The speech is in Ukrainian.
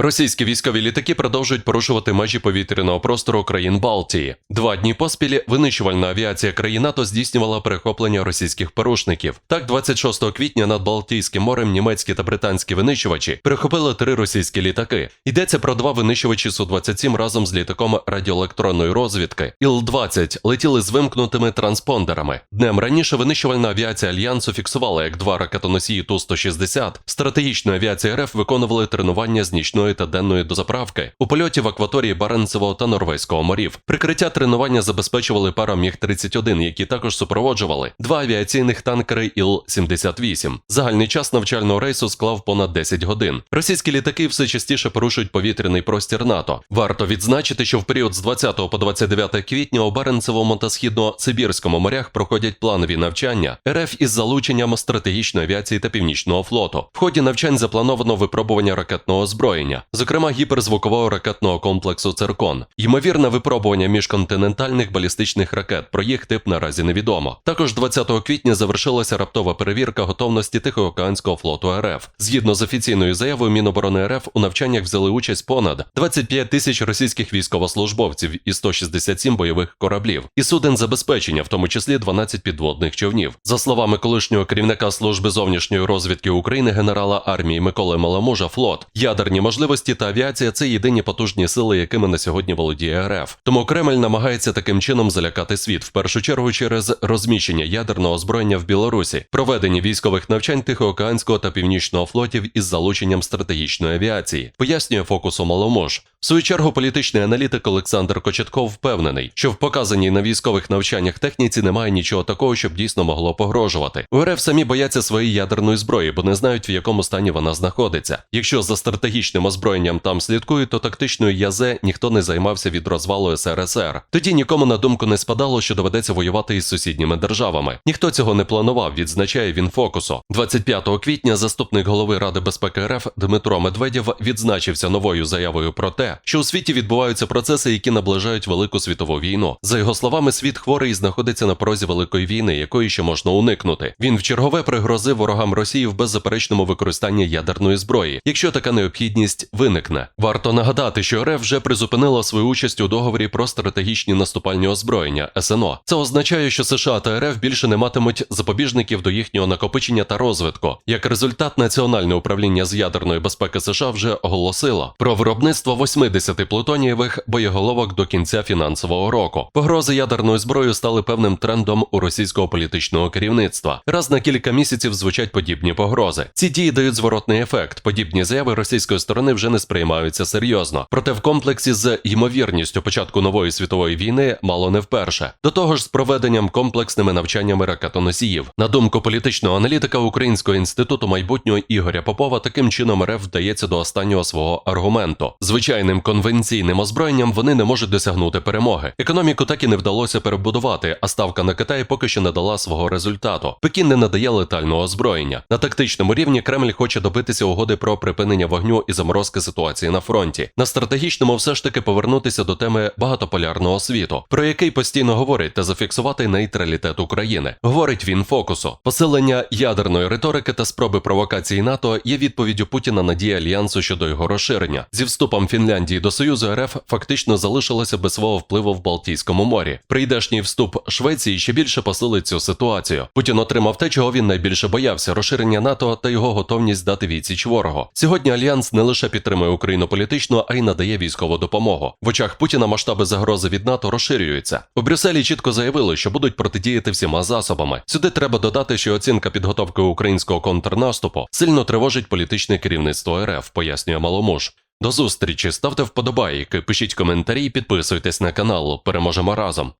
Російські військові літаки продовжують порушувати межі повітряного простору країн Балтії. Два дні поспіль винищувальна авіація країн НАТО здійснювала перехоплення російських порушників. Так, 26 квітня над Балтійським морем німецькі та британські винищувачі перехопили три російські літаки. Йдеться про два винищувачі Су-27 разом з літаком радіоелектронної розвідки. Іл-20 летіли з вимкнутими транспондерами. Днем раніше винищувальна авіація Альянсу фіксувала, як два ракетоносії Ту-160 стратегічної авіації РФ виконували тренування з нічної та денної дозаправки у польоті в акваторії Баренцевого та Норвезького морів. Прикриття тренування забезпечували пара Міг-31, які також супроводжували два авіаційних танкери Іл-78. Загальний час навчального рейсу склав понад 10 годин. Російські літаки все частіше порушують повітряний простір НАТО. Варто відзначити, що в період з 20 по 29 квітня у Баренцевому та східно-сибірському морях проходять планові навчання РФ із залученням стратегічної авіації та північного флоту. В ході навчань заплановано випробування ракетного озброєння, зокрема гіперзвукового ракетного комплексу Циркон. Ймовірне випробування міжконтинентальних балістичних ракет. Про їх тип наразі невідомо. Також 20 квітня завершилася раптова перевірка готовності Тихоокеанського флоту РФ. Згідно з офіційною заявою Міноборони РФ у навчаннях взяли участь понад 25 тисяч російських військовослужбовців і 167 бойових кораблів, і суден забезпечення, в тому числі 12 підводних човнів. За словами колишнього керівника служби зовнішньої розвідки України генерала армії Миколи Маламужа, флот, ядерні можливості та авіація це єдині потужні сили, якими на сьогодні володіє РФ. Тому Кремль намагається таким чином залякати світ, в першу чергу через розміщення ядерного озброєння в Білорусі, проведення військових навчань Тихоокеанського та Північного флотів із залученням стратегічної авіації, пояснює фокусу Маломож. В свою чергу політичний аналітик Олександр Кочетков впевнений, що в показаній на військових навчаннях техніці немає нічого такого, щоб дійсно могло погрожувати. У РФ самі бояться своєї ядерної зброї, бо не знають в якому стані вона знаходиться. Якщо за стратегічним озброєнням там слідкують, то тактичною язе ніхто не займався від розвалу СРСР. Тоді нікому на думку не спадало, що доведеться воювати із сусідніми державами. Ніхто цього не планував, відзначає він фокусу. 25 квітня заступник голови Ради безпеки РФ Дмитро Медведєв відзначився новою заявою про те, що у світі відбуваються процеси, які наближають велику світову війну. За його словами, світ хворий знаходиться на порозі великої війни, якої ще можна уникнути. Він вчергове пригрозив ворогам Росії в беззаперечному використанні ядерної зброї, якщо така необхідність виникне. Варто нагадати, що РФ вже призупинила свою участь у договорі про стратегічні наступальні озброєння СНО. Це означає, що США та РФ більше не матимуть запобіжників до їхнього накопичення та розвитку. Як результат, Національне управління з ядерної безпеки США вже оголосило про виробництво 80 плутонієвих боєголовок до кінця фінансового року. Погрози ядерною зброєю стали певним трендом у російського політичного керівництва. Раз на кілька місяців звучать подібні погрози. Ці дії дають зворотний ефект. Подібні заяви російської сторони вже не сприймаються серйозно. Проте в комплексі з ймовірністю початку нової світової війни мало не вперше. До того ж, з проведенням комплексними навчаннями ракетоносіїв. На думку політичного аналітика Українського інституту майбутнього Ігоря Попова, таким чином РФ вдається до останнього свого аргументу. Звичайним конвенційним озброєнням вони не можуть досягнути перемоги. Економіку так і не вдалося перебудувати, а ставка на Китай поки що не дала свого результату. Пекін не надає летального озброєння. На тактичному рівні Кремль хоче добитися угоди про припинення вогню і заморозки ситуації на фронті. На стратегічному все ж таки повернутися до теми багатополярного світу, про який постійно говорить та зафіксувати нейтралітет України. Говорить він фокусу. Посилення ядерної риторики та спроби провокації НАТО є відповіддю Путіна на дії альянсу щодо його розширення. Зі вступом Фінляндії до Союзу РФ фактично залишилося без свого впливу в Балтійському морі. Прийдешній вступ Швеції ще більше посилить цю ситуацію. Путін отримав те, чого він найбільше боявся: розширення НАТО та його готовність дати відсіч ворогу. Сьогодні альянс не лише підтримує Україну політично, а й надає військову допомогу. В очах Путіна масштаби загрози від НАТО розширюються. У Брюсселі чітко заявили, що будуть протидіяти всіма засобами. Сюди треба додати, що оцінка підготовки українського контрнаступу сильно тривожить політичне керівництво РФ, пояснює Маломуж. До зустрічі, ставте вподобайки, пишіть коментарі, підписуйтесь на канал. Переможемо разом.